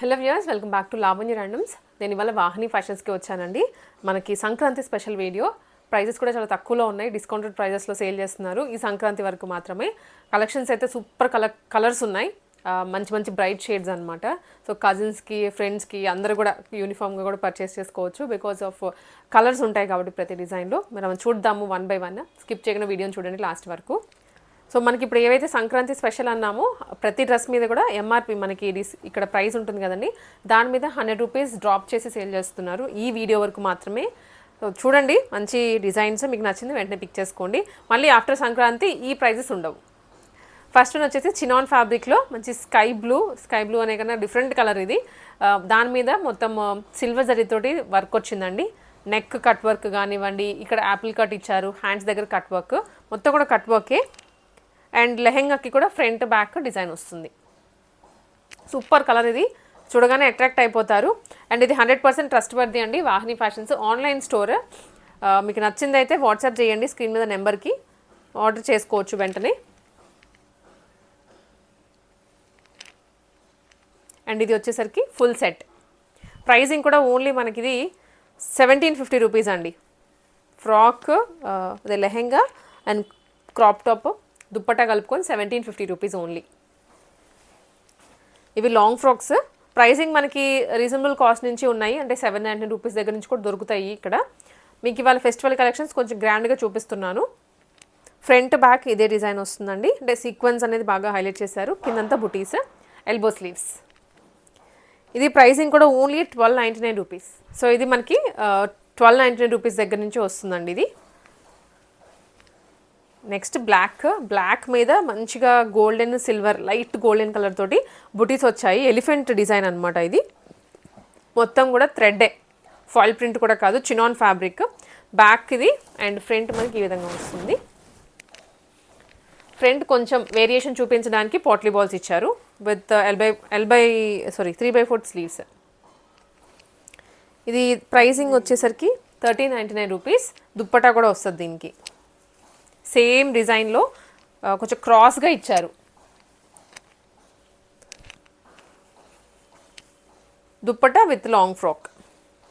Hello viewers welcome back to Lavanya randoms నేను ఇవాళ వాహిని ఫ్యాషన్స్కి వచ్చానండి. మనకి సంక్రాంతి స్పెషల్ వీడియో ప్రైజెస్ కూడా చాలా తక్కువలో ఉన్నాయి. డిస్కౌంటెడ్ ప్రైజెస్లో సేల్ చేస్తున్నారు. ఈ సంక్రాంతి వరకు మాత్రమే. కలెక్షన్స్ అయితే సూపర్ కలర్ కలర్స్ ఉన్నాయి. మంచి మంచి బ్రైట్ షేడ్స్ అనమాట సో కజిన్స్కి ఫ్రెండ్స్కి అందరూ కూడా యూనిఫామ్గా కూడా పర్చేస్ చేసుకోవచ్చు బికాస్ ఆఫ్ కలర్స్ ఉంటాయి కాబట్టి ప్రతి డిజైన్లో మనం చూద్దాము వన్ బై వన్ స్కిప్ చేయకుండా వీడియోని చూడండి లాస్ట్ వరకు. సో మనకి ఇప్పుడు ఏవైతే సంక్రాంతి స్పెషల్ అన్నామో ప్రతి డ్రెస్ మీద కూడా ఎంఆర్పి మనకి డిస్ ఇక్కడ ప్రైస్ ఉంటుంది కదండి. దాని మీద హండ్రెడ్ రూపీస్ డ్రాప్ చేసి సేల్ చేస్తున్నారు ఈ వీడియో వరకు మాత్రమే. సో చూడండి మంచి డిజైన్స్ మీకు నచ్చింది వెంటనే పిక్ చేసుకోండి. మళ్ళీ ఆఫ్టర్ సంక్రాంతి ఈ ప్రైజెస్ ఉండవు. ఫస్ట్ వన్ వచ్చేసి చినాన్ ఫ్యాబ్రిక్లో మంచి స్కై బ్లూ స్కై బ్లూ అనే కన్నా డిఫరెంట్ కలర్ ఇది. దాని మీద మొత్తం సిల్వర్ జరీతోటి వర్క్ వచ్చిందండి. నెక్ కట్ వర్క్ కానివ్వండి ఇక్కడ యాపిల్ కట్ ఇచ్చారు హ్యాండ్స్ దగ్గర కట్ వర్క్. మొత్తం కూడా కట్ వర్కే. అండ్ లెహెంగాకి కూడా ఫ్రంట్ బ్యాక్ డిజైన్ వస్తుంది. సూపర్ కలర్ ఇది. చూడగానే అట్రాక్ట్ అయిపోతారు. అండ్ ఇది హండ్రెడ్ పర్సెంట్ ట్రస్ట్ వర్ది అండి. Vahini fashions online store. మీకు నచ్చింది అయితే వాట్సాప్ చేయండి స్క్రీన్ మీద నెంబర్కి. ఆర్డర్ చేసుకోవచ్చు వెంటనే. అండ్ ఇది వచ్చేసరికి ఫుల్ సెట్. ప్రైజింగ్ కూడా ఓన్లీ మనకి ఇది సెవెంటీన్ ఫిఫ్టీ రూపీస్ అండి. ఫ్రాక్ అదే lehenga and crop top dupatta కలుపుకొని సెవెంటీన్ ఫిఫ్టీ రూపీస్ ఓన్లీ ఇవి లాంగ్ ఫ్రాక్స్ ప్రైసింగ్ మనకి రీజనబుల్ కాస్ట్ నుంచి ఉన్నాయి. అంటే సెవెన్ నైన్టీన్ రూపీస్ దగ్గర నుంచి కూడా దొరుకుతాయి ఇక్కడ. మీకు ఇవాళ ఫెస్టివల్ కలెక్షన్స్ కొంచెం గ్రాండ్గా చూపిస్తున్నాను. ఫ్రంట్ బ్యాక్ ఇదే డిజైన్ వస్తుందండి. అంటే సీక్వెన్స్ అనేది బాగా హైలైట్ చేశారు. కిందంతా బుటీస్ ఎల్బో స్లీవ్స్ ఇది ప్రైసింగ్ కూడా only twelve ninety nine rupees so ఇది మనకి ట్వెల్వ్ నైంటీ నైన్ రూపీస్ దగ్గర నుంచి వస్తుందండి ఇది. నెక్స్ట్ బ్లాక్ బ్లాక్ మీద మంచిగా golden silver light golden colour తోటి బుటీస్ వచ్చాయి. ఎలిఫెంట్ డిజైన్ అనమాట ఇది. మొత్తం కూడా థ్రెడ్డే ఫాయిల్ ప్రింట్ కూడా కాదు చినాన్ ఫ్యాబ్రిక్ బ్యాక్ ఇది అండ్ ఫ్రంట్ మనకి ఈ విధంగా వస్తుంది. ఫ్రంట్ కొంచెం వేరియేషన్ చూపించడానికి పోట్లీ బాల్స్ ఇచ్చారు. With elbow elbow sorry three by fourth sleeves ఇది ప్రైసింగ్ వచ్చేసరికి thirteen ninety nine rupees dupatta కూడా వస్తుంది దీనికి. సేమ్ డిజైన్లో కొంచెం క్రాస్గా ఇచ్చారు. Dupatta with long frock.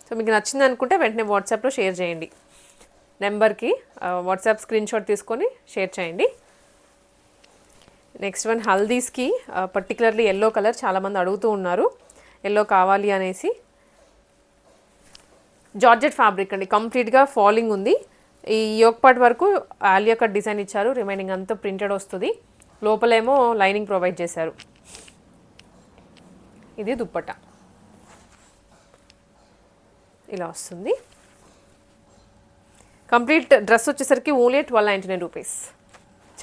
So మీకు నచ్చింది అనుకుంటే వెంటనే వాట్సాప్లో షేర్ చేయండి. నెంబర్కి వాట్సాప్ స్క్రీన్ షాట్ తీసుకొని షేర్ చేయండి. నెక్స్ట్ వన్ హల్దీస్కి పర్టికులర్లీ ఎల్లో కలర్ చాలామంది అడుగుతూ ఉన్నారు. ఎల్లో కావాలి అనేసి. జార్జెట్ ఫ్యాబ్రిక్ అండి. కంప్లీట్గా ఫాలింగ్ ఉంది. ఈ యోక్ పార్ట్ వరకు ఆలియా కట్ డిజైన్ ఇచ్చారు. రిమైనింగ్ అంతా ప్రింటెడ్ వస్తుంది. లోపలేమో లైనింగ్ ప్రొవైడ్ చేశారు. ఇది దుప్పట. ఇలా వస్తుంది. కంప్లీట్ డ్రెస్ వచ్చేసరికి only twelve ninety nine rupees.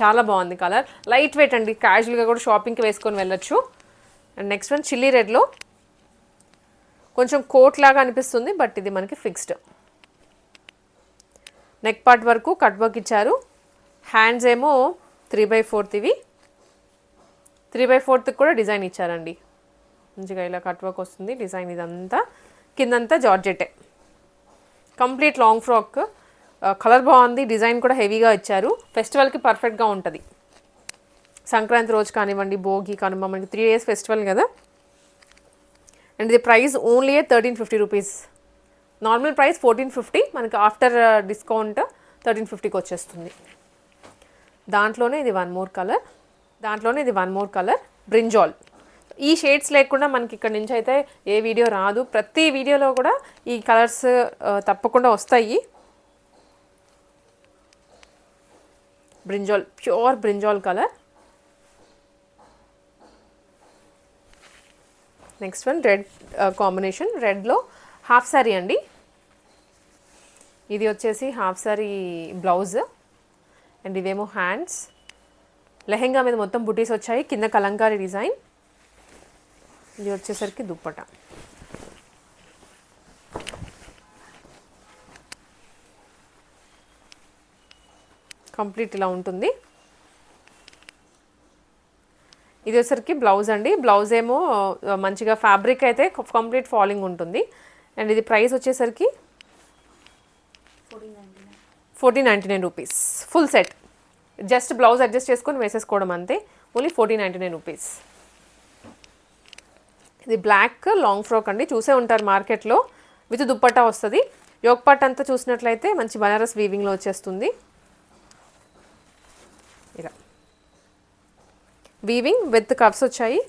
చాలా బాగుంది కలర్. లైట్ వెయిట్ అండి. క్యాజువల్గా కూడా షాపింగ్కి వేసుకొని వెళ్ళొచ్చు. అండ్ నెక్స్ట్ వన్ చిల్లీ రెడ్లో కొంచెం కోట్ లాగా అనిపిస్తుంది బట్ ఇది మనకి ఫిక్స్డ్. నెక్ పార్ట్ వరకు కట్ వర్క్ ఇచ్చారు. హ్యాండ్స్ ఏమో త్రీ బై ఫోర్త్ ఇవి. త్రీ బై ఫోర్త్ కూడా డిజైన్ ఇచ్చారండి. మంచిగా ఇలా కట్ వర్క్ వస్తుంది డిజైన్ ఇదంతా. కిందంతా georgette complete long frock colour బాగుంది డిజైన్ కూడా హెవీగా ఇచ్చారు. ఫెస్టివల్కి పర్ఫెక్ట్గా ఉంటుంది. సంక్రాంతి రోజు కానివ్వండి భోగి కనుమ మనకి త్రీ డేస్ ఫెస్టివల్ కదా and the price only thirteen fifty rupees normal price fourteen fifty మనకి ఆఫ్టర్ డిస్కౌంట్ థర్టీన్ ఫిఫ్టీకి వచ్చేస్తుంది. దాంట్లోనే ఇది వన్ మోర్ కలర్ దాంట్లోనే ఇది వన్ మోర్ కలర్ బ్రింజాల్. ఈ షేడ్స్ లేకుండా మనకి ఇక్కడ నుంచి అయితే ఏ వీడియో రాదు. ప్రతి వీడియోలో కూడా ఈ కలర్స్ తప్పకుండా వస్తాయి. Brinjal pure brinjal colour. Next one red combination. రెడ్లో half sari అండి. ఇది వచ్చేసి హాఫ్ సారీ బ్లౌజ్ అండ్ ఇదేమో హ్యాండ్స్. లెహెంగా మీద మొత్తం బుటీస్ వచ్చాయి కింద కలంకారీ డిజైన్. ఇది వచ్చేసరికి దుప్పట. కంప్లీట్ ఇలా ఉంటుంది. ఇది వచ్చేసరికి బ్లౌజ్ అండి. బ్లౌజ్ ఏమో మంచిగా ఫ్యాబ్రిక్ అయితే కంప్లీట్ ఫాలింగ్ ఉంటుంది. అండ్ ఇది ప్రైస్ వచ్చేసరికి fourteen ninety nine rupees. Full set just blouse adjust చేసుకొని వేసేసుకోవడం అంతే. Only fourteen ninety nine rupees. ఇది బ్లాక్ లాంగ్ ఫ్రాక్ అండి. చూసే ఉంటారు మార్కెట్లో. విత్ దుప్పట్టా వస్తుంది. యోగ్ అంతా చూసినట్లయితే మంచి బనారస్ వీవింగ్లో వచ్చేస్తుంది. ఇలా వీవింగ్ విత్ కప్స్ వచ్చాయి.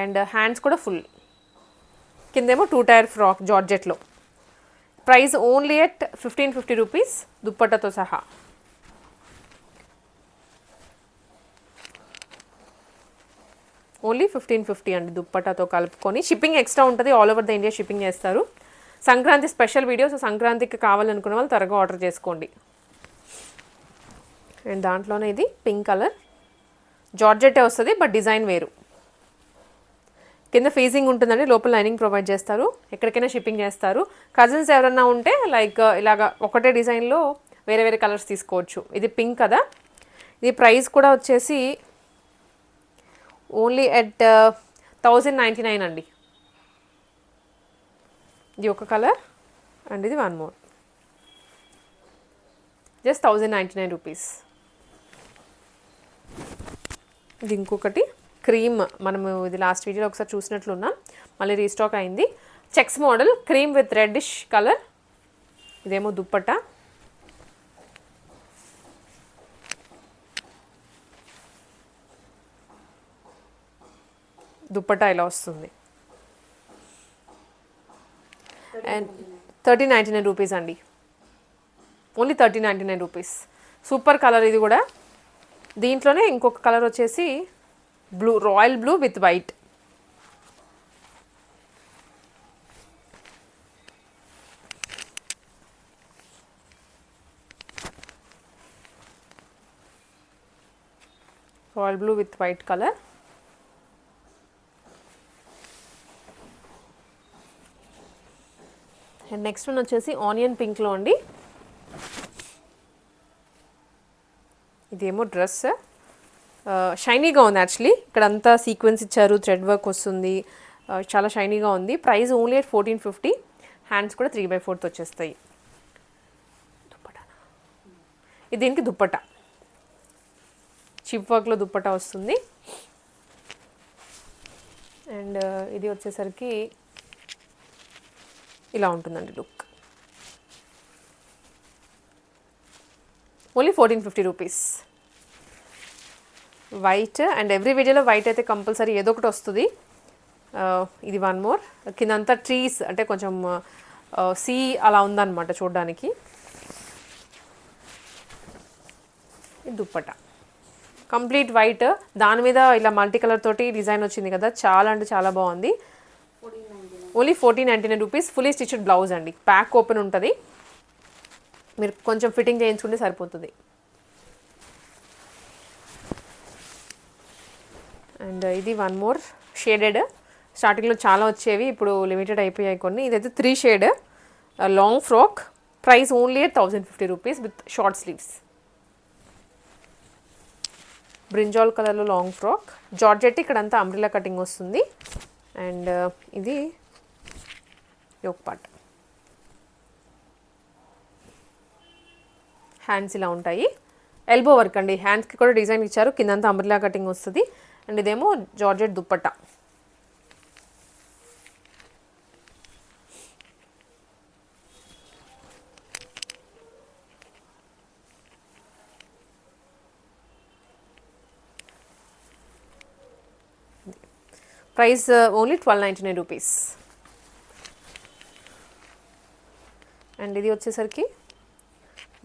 అండ్ హ్యాండ్స్ కూడా ఫుల్ కిందేమో two tier frock జార్జెట్లో. Price only at fifteen fifty rupees దుప్పట్టతో సహా. ఓన్లీ ఫిఫ్టీన్ ఫిఫ్టీ అండి దుప్పటాతో కలుపుకొని. షిప్పింగ్ ఎక్స్ట్రా ఉంటుంది all over the India shipping చేస్తారు. సంక్రాంతి స్పెషల్ వీడియోస్ సంక్రాంతికి కావాలనుకున్న వాళ్ళు త్వరగా ఆర్డర్ చేసుకోండి. అండ్ దాంట్లోనే ఇది పింక్ కలర్. జార్జెట్టే వస్తుంది బట్ డిజైన్ వేరు. కింద ఫీజింగ్ ఉంటుందండి లోపల లైనింగ్ ప్రొవైడ్ చేస్తారు. ఎక్కడికైనా షిప్పింగ్ చేస్తారు. కజిన్స్ ఎవరన్నా ఉంటే లైక్ ఇలాగా ఒకటే డిజైన్లో వేరే వేరే కలర్స్ తీసుకోవచ్చు. ఇది పింక్ కదా. ఇది ప్రైస్ కూడా వచ్చేసి only at thousand ninety nine అండి. ఇది ఒక కలర్ అండ్ ఇది one more just thousand ninety nine rupees ఇది ఇంకొకటి. క్రీమ్ మనము ఇది లాస్ట్ వీడియోలో ఒకసారి చూసినట్లున్నాం. మళ్ళీ రీస్టాక్ అయింది. Checks model cream with reddish colour. ఇదేమో దుప్పట. దుప్పట ఇలా వస్తుంది. And thirty ninety nine rupees అండి. Only thirty ninety nine rupees. Super colour ఇది కూడా. దీంట్లోనే ఇంకొక కలర్ వచ్చేసి blue royal blue with white royal blue with white colour and next one వచ్చేసి ఆనియన్ పింక్లో అండి. ఇదేమో డ్రెస్ Uh, షైనీగా ఉంది యాక్చువల్లీ ఇక్కడ అంతా సీక్వెన్స్ ఇచ్చారు థ్రెడ్ వర్క్ వస్తుంది. Uh, చాలా షైనీగా ఉంది. Price only at fourteen fifty hands కూడా త్రీ బై ఫోర్త్ వచ్చేస్తాయి. ఇది దీనికి దుప్పట. చిప్ వర్క్లో దుప్పట వస్తుంది. అండ్ uh, ఇది వచ్చేసరికి ఇలా ఉంటుందండి look only fourteen fifty rupees white and every వీడియోలో వైట్ అయితే కంపల్సరీ ఏదో ఒకటి వస్తుంది. ఇది వన్ మోర్. కిందంతా ట్రీస్ అంటే కొంచెం సీ అలా ఉందన్నమాట చూడడానికి. దుప్పట. Complete white. దాని మీద ఇలా మల్టీ కలర్ తోటి డిజైన్ వచ్చింది కదా చాలా అంటే చాలా బాగుంది. Only fourteen ninety nine rupees fully stitched blouse అండి. ప్యాక్ ఓపెన్ ఉంటుంది. మీరు కొంచెం ఫిట్టింగ్ చేయించుకుంటే సరిపోతుంది. అండ్ ఇది వన్ మోర్ షేడెడ్. స్టార్టింగ్లో చాలా వచ్చేవి ఇప్పుడు లిమిటెడ్ అయిపోయాయి కొన్ని. ఇదైతే three shade long frock price only thousand fifty rupees with short sleeves brinjal కలర్లో లాంగ్ ఫ్రాక్ జార్జెట్ ఇక్కడ అంతా అంబ్రిలా కటింగ్ వస్తుంది. అండ్ ఇది యోక్ పార్ట్ హ్యాండ్స్ ఇలా ఉంటాయి. ఎల్బో వర్క్ అండి. హ్యాండ్స్కి కూడా డిజైన్ ఇచ్చారు. కిందంతా అంబ్రిలా కటింగ్ వస్తుంది. అండ్ ఇదేమో georgette dupatta. Price uh, only twelve ninety nine rupees. And ఇది వచ్చేసరికి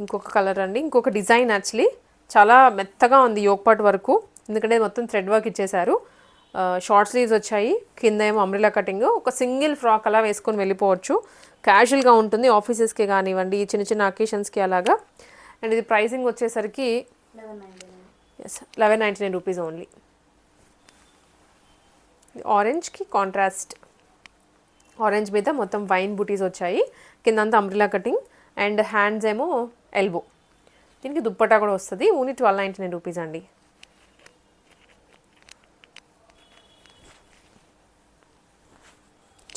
ఇంకొక కలర్ అండి. ఇంకొక డిజైన్ యాక్చువల్లీ. చాలా మెత్తగా ఉంది యోగపాట్ వరకు. ఎందుకంటే మొత్తం థ్రెడ్ వర్క్ ఇచ్చేశారు. షార్ట్ స్లీవ్స్ వచ్చాయి. కింద ఏమో అమ్రిలా కటింగ్ ఒక సింగిల్ ఫ్రాక్ అలా వేసుకొని వెళ్ళిపోవచ్చు. క్యాజువల్గా ఉంటుంది ఆఫీసెస్కి కానివ్వండి చిన్న చిన్న అకేషన్స్కి అలాగా. అండ్ ఇది ప్రైసింగ్ వచ్చేసరికి S eleven ninety nine rupees only ఆరెంజ్కి contrast orange మీద మొత్తం వైన్ బూటీస్ వచ్చాయి. కిందంతా అంబ్రిలా కటింగ్ అండ్ హ్యాండ్స్ ఏమో ఎల్బో దీనికి దుప్పటా కూడా వస్తుంది. Only twelve ninety nine rupees అండి.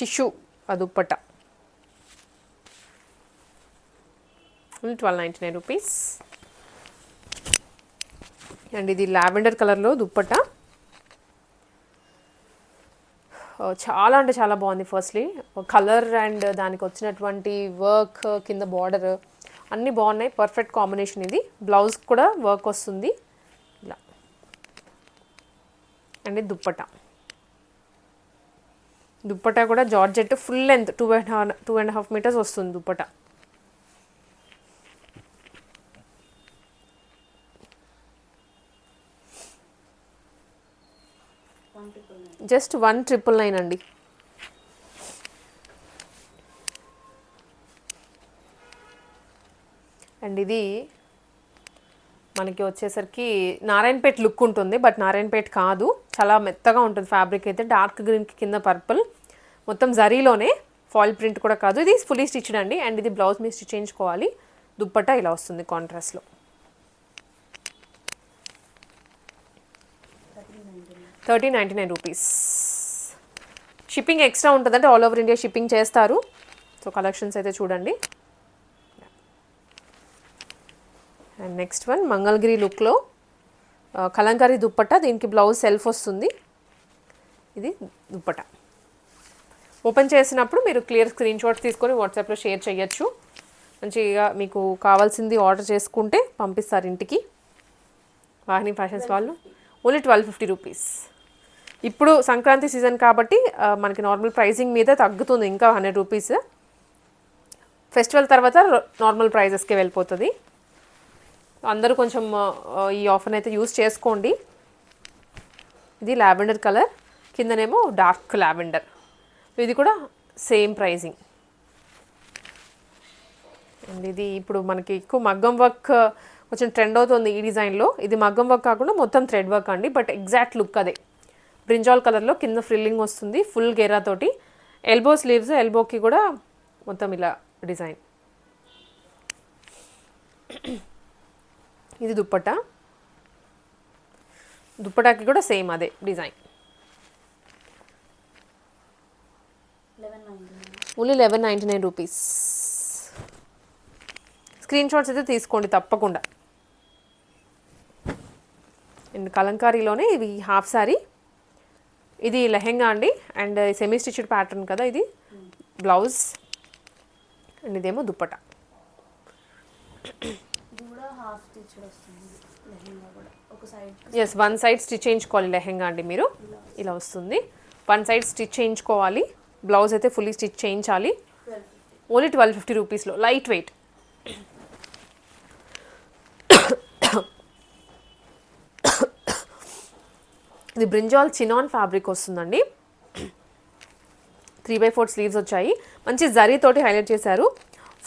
టిష్యూ ఆ dupatta. Twelve ninety nine rupees and ఇది లావెండర్ కలర్లో దుప్పట. చాలా అంటే చాలా బాగుంది ఫస్ట్లీ కలర్ అండ్ దానికి వచ్చినటువంటి వర్క్ కింద బార్డర్ అన్నీ బాగున్నాయి. పర్ఫెక్ట్ కాంబినేషన్ ఇది. బ్లౌజ్ కూడా వర్క్ వస్తుంది. ఇలా. అండ్ దుప్పట. దుప్పట కూడా georgette full length two and half two and half metres వస్తుంది dupatta. Just one triple nine అండి. అండ్ ఇది మనకి వచ్చేసరికి నారాయణపేట్ లుక్ ఉంటుంది బట్ నారాయణపేట్ కాదు. చాలా మెత్తగా ఉంటుంది ఫ్యాబ్రిక్ అయితే డార్క్ గ్రీన్కి కింద పర్పుల్. మొత్తం జరీలోనే ఫాయిల్ ప్రింట్ కూడా కాదు. ఇది ఫుల్లీ స్టిచ్డ్ అండి అండ్ ఇది బ్లౌజ్ మీద స్టిచ్ చేయించుకోవాలి. దుప్పట్టా ఇలా వస్తుంది కాంట్రాస్ట్లో thirty ninety nine rupees. Shipping extra ఉంటుందంటే ఆల్ ఓవర్ ఇండియా షిప్పింగ్ చేస్తారు. సో కలెక్షన్స్ అయితే చూడండి. అండ్ నెక్స్ట్ వన్ మంగళగిరి లుక్లో కలంకారీ దుప్పట దీనికి బ్లౌజ్ సెల్ఫ్ వస్తుంది. ఇది దుప్పట. ఓపెన్ చేసినప్పుడు మీరు క్లియర్ స్క్రీన్ షాట్ తీసుకొని వాట్సాప్లో షేర్ చేయొచ్చు. మంచిగా మీకు కావాల్సింది ఆర్డర్ చేసుకుంటే పంపిస్తారు ఇంటికి. వాహిని ఫ్యాషన్స్ వాళ్ళు. ఓన్లీ ట్వెల్వ్ ఫిఫ్టీ రూపీస్ ఇప్పుడు సంక్రాంతి సీజన్ కాబట్టి ఆ, మనకి నార్మల్ ప్రైజింగ్ మీద తగ్గుతుంది. ఇంకా హండ్రెడ్ రూపీస్ ఫెస్టివల్ తర్వాత నార్మల్ ప్రైజెస్కి వెళ్ళిపోతుంది. అందరూ కొంచెం ఈ ఆఫర్ని అయితే యూస్ చేసుకోండి. ఇది లావెండర్ కలర్ కిందనేమో డార్క్ లావెండర్. ఇది కూడా సేమ్ ప్రైజింగ్ అండ్ ఇది ఇప్పుడు మనకి ఎక్కువ మగ్గం వర్క్ కొంచెం ట్రెండ్ అవుతుంది ఈ డిజైన్లో. ఇది మగ్గం వర్క్ కాకుండా మొత్తం థ్రెడ్ వర్క్ అండి బట్ ఎగ్జాక్ట్ లుక్ అదే. బ్రింజాల్ కలర్లో కింద ఫ్రిల్లింగ్ వస్తుంది ఫుల్ గేరా తోటి. ఎల్బో స్లీవ్స్ ఎల్బోకి కూడా మొత్తం ఇలా డిజైన్. ఇది దుప్పట? దుప్పటాకి కూడా సేమ్ అదే design. Only eleven ninety nine rupees. Screenshots అయితే తీసుకోండి తప్పకుండా. అండ్ కలంకారీలోనే ఇవి హాఫ్ సారీ. ఇది లెహెంగా అండి. అండ్ సెమీ స్టిచ్డ్ ప్యాటర్న్ కదా ఇది. బ్లౌజ్. అండ్ ఇదేమో దుప్పట. హాఫ్ వస్తుంది లెహెంగా కూడా. ఒక side S one side stitch చేయించుకోవాలి లెహెంగా అండి మీరు. ఇలా వస్తుంది. వన్ సైడ్ స్టిచ్ చేయించుకోవాలి. బ్లౌజ్ అయితే ఫుల్లీ స్టిచ్ చేయించాలి. ఓన్లీ ట్వెల్వ్ ఫిఫ్టీ రూపీస్లో లైట్ వెయిట్ ఇది బ్రింజాల్ చినాన్ ఫ్యాబ్రిక్ వస్తుందండి. త్రీ బై ఫోర్ స్లీవ్స్ వచ్చాయి. మంచి జరీతోటి హైలైట్ చేశారు.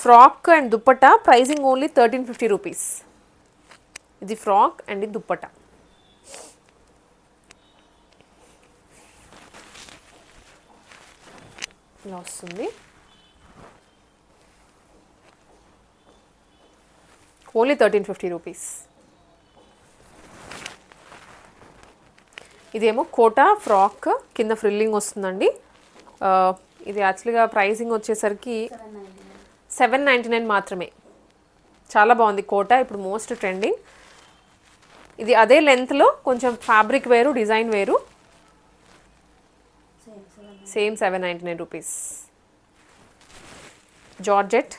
Frock and dupatta pricing only thirteen fifty rupees ఇది ఫ్రాక్ అండ్ ఇది దుప్పట్టా ఇలా వస్తుంది. Only thirteen fifty rupees. ఇదేమో కోటా ఫ్రాక్ కింద ఫ్రిల్లింగ్ వస్తుందండి. ఇది యాక్చువల్గా ప్రైసింగ్ వచ్చేసరికి సెవెన్ నైంటీ నైన్ మాత్రమే. చాలా బాగుంది కోటా ఇప్పుడు మోస్ట్ ట్రెండింగ్. ఇది అదే లెంత్లో కొంచెం ఫ్యాబ్రిక్ వేరు డిజైన్ వేరు. Same seven ninety nine rupees georgette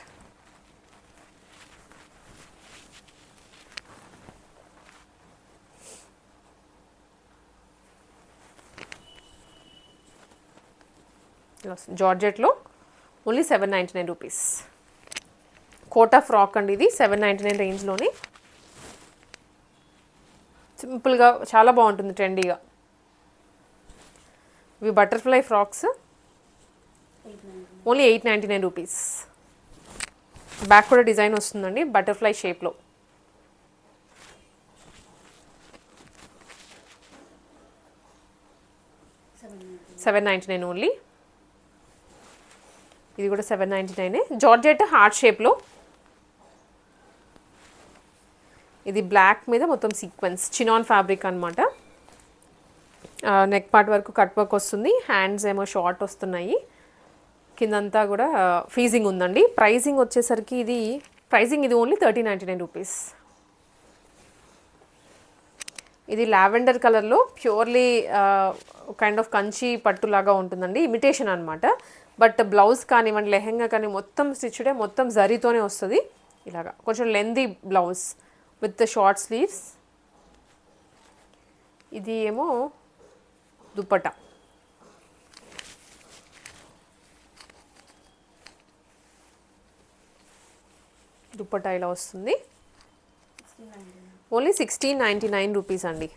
జార్జెట్లో only seven ninety nine rupees Kota frock అండి ఇది సెవెన్ నైంటీ నైన్ రేంజ్లోనే సింపుల్గా చాలా బాగుంటుంది ట్రెండీగా. ఇవి butterfly frocks. Only eight ninety nine rupees. Back కూడా డిజైన్ వస్తుందండి బటర్ఫ్లై షేప్లో. Seven ninety seven ninety nine only. ఇది కూడా సెవెన్ నైంటీ నైనే. జార్జెట్ హార్ట్ షేప్లో. ఇది బ్లాక్ మీద మొత్తం సీక్వెన్స్ చినాన్ ఫ్యాబ్రిక్ అనమాట నెక్ పార్ట్ వరకు కట్ వర్క్ వస్తుంది. హ్యాండ్స్ ఏమో షార్ట్ వస్తున్నాయి. కిందంతా కూడా ఫీజింగ్ ఉందండి. ప్రైజింగ్ వచ్చేసరికి ఇది ప్రైజింగ్ ఇది only thirty ninety nine rupees ఇది లావెండర్ కలర్లో ప్యూర్లీ కైండ్ ఆఫ్ కంచి పట్టులాగా ఉంటుందండి. ఇమిటేషన్ అనమాట బట్ బ్లౌజ్ కానివ్వండి లెహెంగా కానీ మొత్తం స్టిచ్డే మొత్తం జరీతోనే వస్తుంది. ఇలాగా. కొంచెం lengthy blouse with short sleeves. ఇది ఏమో దుప్పట. దుప్పట ఇలా వస్తుంది? Only sixteen ninety nine rupees అండి.